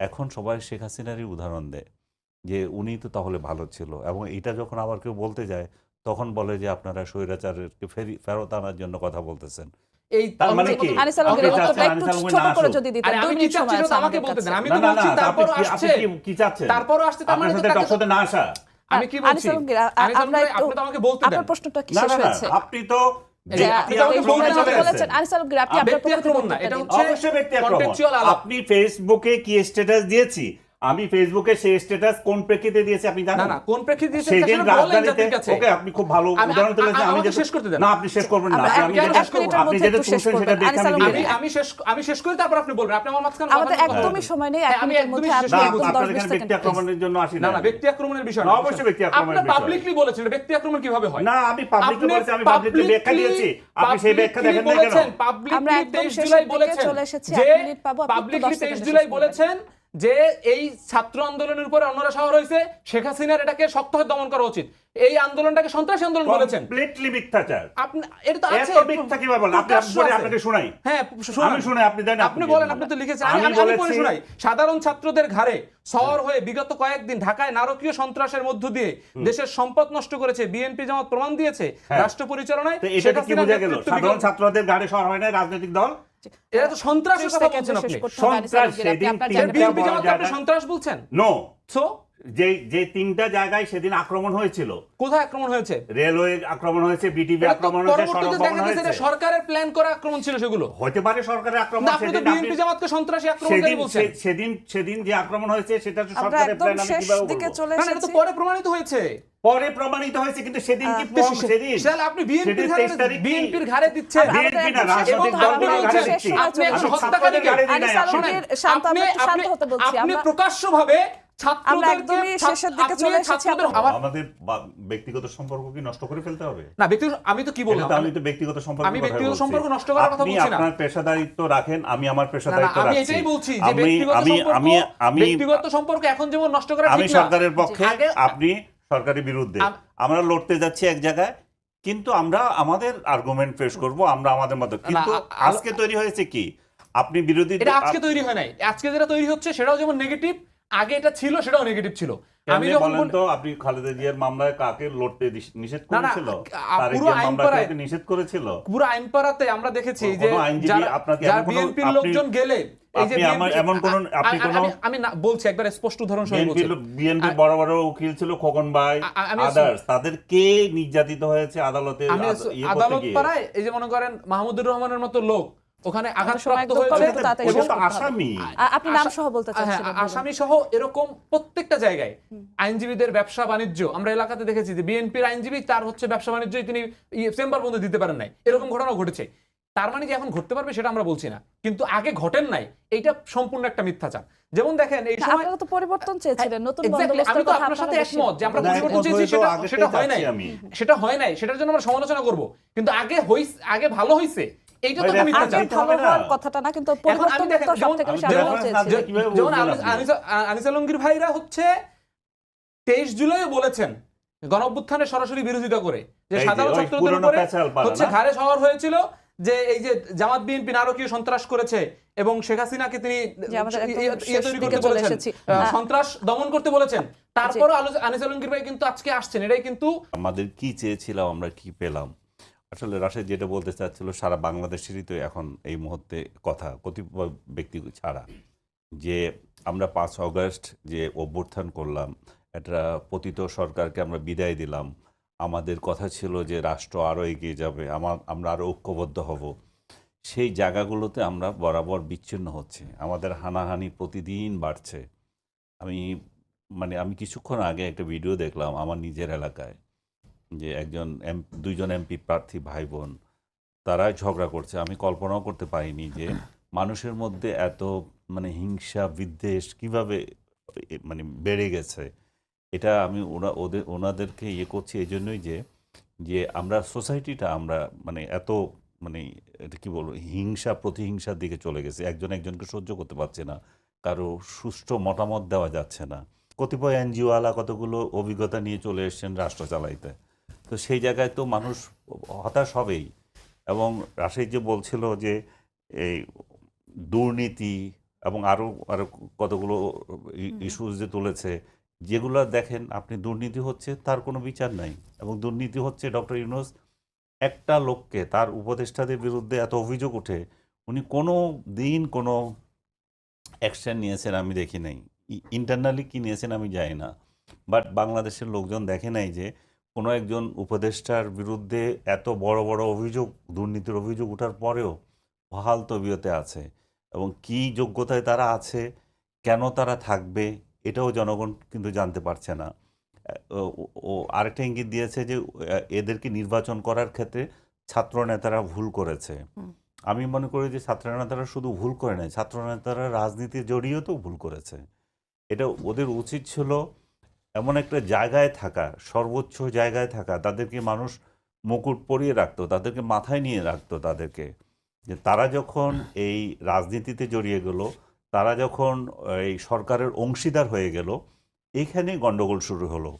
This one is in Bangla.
এখন সবাই শেখ হাসিনারই উদাহরণ দেয় যে উনি তো তাহলে ভালো ছিল এবং এটা যখন আবার কেউ বলতে যায় তখন বলে যে আপনারা স্বৈরাচারকে ফেরি ফেরত আনার জন্য কথা বলতেছেন। এই তার মানে কি? না আমাকে বলতে দেন আমি তো বলছি আসছে। কি- চাচ্ছেন? আসছে তার মানে সাথে না আসা। আমি কি বলছি? আপনি তো আমাকে বলতে দেন। আপনার প্রশ্নটা কি শেষ হয়েছে? আপনি তো আপনি ফেসবুকে কি স্ট্যাটাস দিয়েছি? আমি ফেসবুকে সেই স্ট্যাটাস কোন প্রেক্ষিতে দিয়েছি আপনি জানেন? না কোন প্রেক্ষিতে দিয়েছেন সেদিন সেটা বলেন রাজধানীতে জাতির কাছে। ওকে আপনি খুব ভালো উদাহরণ তুলেছেন আমি যেটা- শেষ করতে দেন। না আপনি শেষ করবেন না। আমি যেটা মিনিটের আপনি যেটা শেষ তুলছেন সেটা দেখে আমি আমি শেষ আমি শেষ করি তারপর আপনি বলবেন। আপনি আমার মাঝখানে আমাদের একদমই সময় নেই এক আমি মিনিটের একদমই মধ্যে শেষ করব। আপনার এখানে ব্যক্তি আক্রমণের জন্য আসি না। না ব্যক্তি আক্রমণের বিষয় না, অবশ্যই ব্যক্তি আক্রমণ আপনি পাবলিকলি বলেছেন ব্যক্তি আক্রমণ কীভাবে হয়? না আমি পাবলিকলি আপনি বলছি আমি পাবলিকলি ব্যাখ্যা দিয়েছি। আপনি সেই ব্যাখ্যা দেখেন না কেন? বলেছেন, publicly আমরা একদম 23 শেষের জুলাই বলেছেন চলে এসেছি, যে এক মিনিট পাবো, আপনি একটু publicly দশ 23 সেকেন্ডে জুলাই শেষ। বলেছেন যে এই ছাত্র আন্দোলনের উপরে অন্যরা শহর হয়েছে শেখ হাসিনার এটাকে শক্তভাবে দমন করা উচিত। এই আন্দোলনটাকে সন্ত্রাসী আন্দোলন বলেছেন। কমপ্লিটলি মিথ্যাচার। আপনি এটা তো আছে। এত মিথ্যা কীভাবে বলেন? আপনি পরে আপনাকে শোনাই। হ্যাঁ। আমি শুনে আপনি দেন আপনি বলেন আপনি তো লিখেছেন। আমি আমি- বলেছি- শোনাই। সাধারণ ছাত্রদের ঘাড়ে শহর হয়ে বিগত কয়েকদিন ঢাকায় নারকীয় সন্ত্রাসের মধ্য দিয়ে দেশের সম্পদ নষ্ট করেছে বিএনপি জামাত প্রমাণ দিয়েছে হ্যাঁ। রাষ্ট্র পরিচালনায় এটা কি বোঝা গেল? সাধারণ ছাত্রদের গাড়ি শহর হয় না রাজনৈতিক দল? এরা তো সন্ত্রাসের কথা বলছেন আপনি। করতে হবে, আনিস সন্ত্রাস সেদিন আপনার তিনটা জায়গা থেকে বিএনপি বড় আপনি সন্ত্রাস বলছেন? নো সো যে যে তিনটা জায়গায় সেদিন আক্রমণ হয়েছিল। কোথায় আক্রমণ হয়েছে? রেলওয়ে আক্রমণ হয়েছে বিটিভি আক্রমণ হয়েছে সড়ক দেখা গেছে এটা সরকারের প্ল্যান করা আক্রমণ ছিল সেগুলো। হতে পারে সরকারের আক্রমণ আপনি তো বিএনপি জামাতকে সন্ত্রাসী আক্রমণকারী সেদিন বলছেন। সেদিন সেদিন যে আক্রমণ হয়েছে সেটা তো সরকারের প্ল্যান আমি কীভাবে বলব? না, না, এটা তো পরে প্রমাণিত হয়েছে। পরে প্রমাণিত হয়েছে কিন্তু সেদিন কি সেদিন। আপনি বিএনপির সেদিন ঘাড়ে 23 তারিখ কি? বিএনপির ঘাড়ে দিচ্ছেন। বিএনপি না রাজনৈতিক এবং আপনি ঘাড়ে একজন হত্যাকারী প্রকাশ্যভাবে আমাদের ব্যক্তিগত সম্পর্ক কি নষ্ট করে ফেলতে হবে। না আমি তো কি বললাম? আমি তো ব্যক্তিগত সম্পর্ক আমি ব্যক্তিগত সম্পর্ক নষ্ট করার কথা বলছি না। আপনার পেশাদারিত্ব রাখেন আমি আমার পেশাদারিত্ব আমি এটাই বলছি যে আমি ব্যক্তিগত আমি সম্পর্ক আমি আমি ব্যক্তিগত সম্পর্ক এখন যেমন নষ্ট করা আমি ঠিক না সরকারের পক্ষে আপনি সরকারের বিরুদ্ধে। আমরা লড়তে যাচ্ছি এক জায়গায় কিন্তু আমরা আমাদের আর্গুমেন্ট পেশ করব আমরা আমাদের মতো কিন্তু আজকে তৈরি হয়েছে কি? আপনি বিরোধী এটা আজকে তৈরি হয় নাই। আজকে যেটা তৈরি হচ্ছে সেটাও যেমন নেগেটিভ আগে এটা ছিল সেটাও নেগেটিভ ছিল। আমি যখন বলেন তো আপনি খালেদা জিয়ার মামলায় কাকে লড়তে নিষেধ করেছিল? পুরো জিয়ার আইন মামলায় নিষেধ করেছিল? পুরো আইন পাড়াতে আমরা দেখেছি যে যারা- বিএনপির লোকজন গেলে আপনি আমার এমন কোনো- আপনি আ- আ- আমি- আমি না বলছি একবার স্পষ্ট উদাহরণ সহ বলছি। বিএনপি বড় বড় উকিল ছিল খোকন ভাই আ- আ- আমি আদার্স তাদের কে নির্যাতিত হয়েছে আদালতে আমি আদ- করতে আদালত পাড়ায় এই যে মনে করেন মাহমুদুর রহমানের মতো লোক ওখানে সময় আঘাতপ্রাপ্ত হয়েছে কম, একটু তাড়াতাড়ি ওটা শেষ তো করতে হবে। আসামি। আপনি নাম সহ বলতে আসামি সহ এরকম প্রত্যেকটা জায়গায়। আইনজীবীদের ব্যবসা বাণিজ্য আমরা এলাকাতে দেখেছি যে বিএনপির আইনজীবী তার হচ্ছে ব্যবসা বাণিজ্যই তিনি চেম্বার পর্যন্ত দিতে পারেন নাই। এরকম ঘটনাও ঘটেছে। তার মানে যে এখন ঘটতে পারবে সেটা আমরা বলছি না। কিন্তু আগে ঘটেন নাই এইটা সম্পূর্ণ একটা মিথ্যাচার। যেমন দেখেন এই সময় আপনারা তো পরিবর্তন চেয়েছিলেন নতুন বন্দোবস্তের তো কথা আপনার সাথে একমত যে আমরা পরিবর্তন চেয়েছি সেটা সেটা হয় নাই। সেটা হয় নাই সেটার জন্য আমরা সমালোচনা করব। কিন্তু আগে হইস আগে ভালো হইছে এইটা তো মিথ্যাচার। ভালো হওয়ার কথাটা না কিন্তু পরিবর্তন তো বেশি যেমন ভাইরা হচ্ছে জুলাইও বলেছেন সরাসরি বিরোধিতা করে যে এই সাধারণ ছাত্রদের উপরে হচ্ছে? ঘাড়ে শহর হয়েছিল যে এই যে জামাত বিএনপি নারকীয় সন্ত্রাস করেছে এবং শেখ হাসিনাকে তিনি ইয়ে- ইয়ে তৈরি করতে বলেছেন। সন্ত্রাস দমন করতে বলেছেন। তারপরও আনিস আলমগীর ভাই কিন্তু আজকে আসছেন। এটাই কিন্তু আমাদের কি চেয়েছিলাম আমরা কি পেলাম? আসলে রাশেদ যেটা বলতে চাচ্ছিল সারা বাংলাদেশেরই তো এখন এই মুহূর্তে কথা কতিপয় ব্যক্তি ছাড়া। যে আমরা পাঁচ অগস্ট যে অভ্যুত্থান করলাম একটা পতিত সরকারকে আমরা বিদায় দিলাম আমাদের কথা ছিল যে রাষ্ট্র আরও এগিয়ে যাবে আমার আমরা আরও ঐক্যবদ্ধ হব। সেই জায়গাগুলোতে আমরা বরাবর বিচ্ছিন্ন হচ্ছে। আমাদের হানাহানি প্রতিদিন বাড়ছে। আমি মানে আমি কিছুক্ষণ আগে একটা ভিডিও দেখলাম আমার নিজের এলাকায়, যে একজন এম, দুইজন এমপি প্রার্থী ভাই বোন তারাই ঝগড়া করছে। আমি কল্পনাও করতে পারিনি যে মানুষের মধ্যে এত মানে হিংসা, বিদ্বেষ কীভাবে মানে বেড়ে গেছে। এটা আমি ওরা ওদের ওনাদেরকে ইয়ে করছি এই জন্যই যে যে আমরা সোসাইটিটা আমরা মানে এত মানে এটা কী বলব হিংসা প্রতিহিংসার দিকে চলে গেছে। একজন একজনকে সহ্য করতে পারছে না। কারও সুষ্ঠু মতামত দেওয়া যাচ্ছে না। কতিপয় এনজিওওয়ালা কতগুলো অভিজ্ঞতা নিয়ে চলে এসছেন রাষ্ট্র চালাইতে। তো সেই জায়গায় তো মানুষ হতাশ হবেই। এবং রাশেদ যে বলছিল যে এই দুর্নীতি এবং আরও আরও কতগুলো ইস্যুস যে তুলেছে যেগুলো দেখেন আপনি দুর্নীতি হচ্ছে, তার কোনো বিচার নাই। এবং দুর্নীতি হচ্ছে ডক্টর ইউনুস একটা লোককে, তার উপদেষ্টাদের বিরুদ্ধে এত অভিযোগ ওঠে, উনি কোনো দিন কোনো অ্যাকশন নিয়েছেন আমি দেখি নাই। ইন্টারনালি কি নিয়েছেন আমি জানি না। বাট বাংলাদেশের লোকজন দেখে নাই যে, কোনো একজন উপদেষ্টার বিরুদ্ধে এত বড় বড় অভিযোগ, দুর্নীতির অভিযোগ ওঠার পরেও বহাল তবিয়তে আছে। এবং কি যোগ্যতায় তারা আছে, কেন তারা থাকবে এটাও জনগণ কিন্তু জানতে পারছে না। ও আরেকটা ইঙ্গিত দিয়েছে যে এদেরকে নির্বাচন করার ক্ষেত্রে ছাত্র নেতারা ভুল করেছে। আমি মনে করি যে ছাত্র নেতারা শুধু ভুল করে নাই ছাত্র নেতারা রাজনীতি জড়িয়েও ভুল করেছে। এটা ওদের উচিত ছিল এমন একটা জায়গায় থাকা সর্বোচ্চ জায়গায় থাকা তাদেরকে মানুষ মুকুট পরিয়ে রাখতো তাদেরকে মাথায় নিয়ে রাখতো তাদেরকে। যে তারা যখন এই রাজনীতিতে জড়িয়ে গেল তারা যখন এই সরকারের অংশীদার হয়ে গেল এইখানেই গণ্ডগোল শুরু হলো।